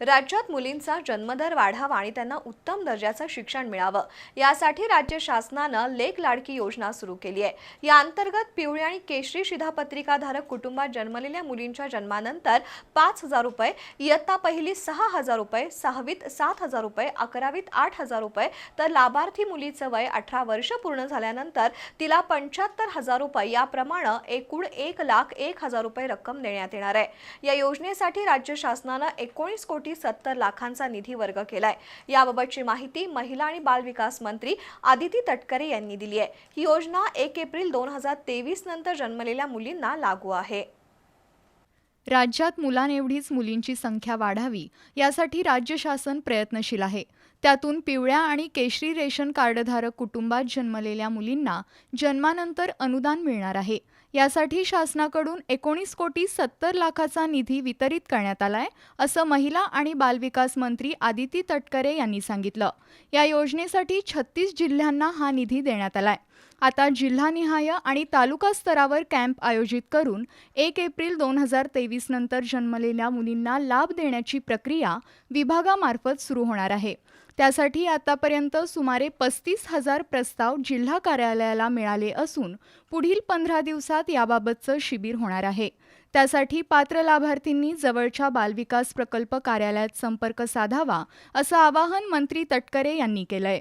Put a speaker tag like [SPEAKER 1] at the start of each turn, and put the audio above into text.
[SPEAKER 1] राज्यात मुलींचा जन्मदर वाढावा आणि त्यांना उत्तम दर्जाचं शिक्षण मिळावं. यासाठी राज्य शासनानं लेख लाडकी योजना सुरू केली आहे. या अंतर्गत पिवळी आणि केशरी शिधापत्रिकाधारक कुटुंबात जन्मलेल्या मुलींच्या जन्मानंतर पाच हजार रुपये इयत्ता पहिली सहा हजार रुपये सहावीत सात हजार रुपये अकरावीत आठ हजार रुपये तर लाभार्थी मुलीचं वय अठरा वर्ष पूर्ण झाल्यानंतर तिला पंच्याहत्तर हजार रुपये याप्रमाणे एकूण एक लाख एक हजार रुपये रक्कम देण्यात येणार आहे. या योजनेसाठी राज्य शासनानं एकोणीस कोटी सत्तर लाखांचा निधी वर्ग केलाय. याबाबतची माहिती महिला आणि बालविकास मंत्री आदिती तटकरे यांनी दिली आहे. ही योजना एक एप्रिल दोन हजार तेवीस नंतर जन्मलेल्या मुलींना लागू आहे.
[SPEAKER 2] राज्यात मुलांएवढीच मुलींची संख्या वाढावी यासाठी राज्य शासन प्रयत्नशील आहे. त्यातून पिवळ्या आणि केशरी रेशन कार्डधारक कुटुंबात जन्मलेल्या मुलींना जन्मानंतर अनुदान मिळणार आहे. यासाठी शासनाकडून एकोणीस कोटी सत्तर लाखाचा निधी वितरित करण्यात आलाय असं महिला आणि बालविकास मंत्री आदिती तटकरे यांनी सांगितलं. या योजनेसाठी छत्तीस जिल्ह्यांना हा निधी देण्यात आलाय. आता जिल्हानिहाय आणि तालुका स्तरावर कॅम्प आयोजित करून एक एप्रिल दोन हजार तेवीस नंतर जन्मलेल्या मुलींना लाभ देण्याची प्रक्रिया विभागामार्फत सुरू होणार आहे. त्यासाठी आतापर्यंत सुमारे पस्तीस हजार प्रस्ताव जिल्हा कार्यालयाला मिळाले असून पुढील पंधरा दिवसात याबाबतचं शिबिर होणार आहे. त्यासाठी पात्र लाभार्थींनी जवळच्या बालविकास प्रकल्प कार्यालयात संपर्क साधावा असं आवाहन मंत्री तटकरे यांनी केलंय.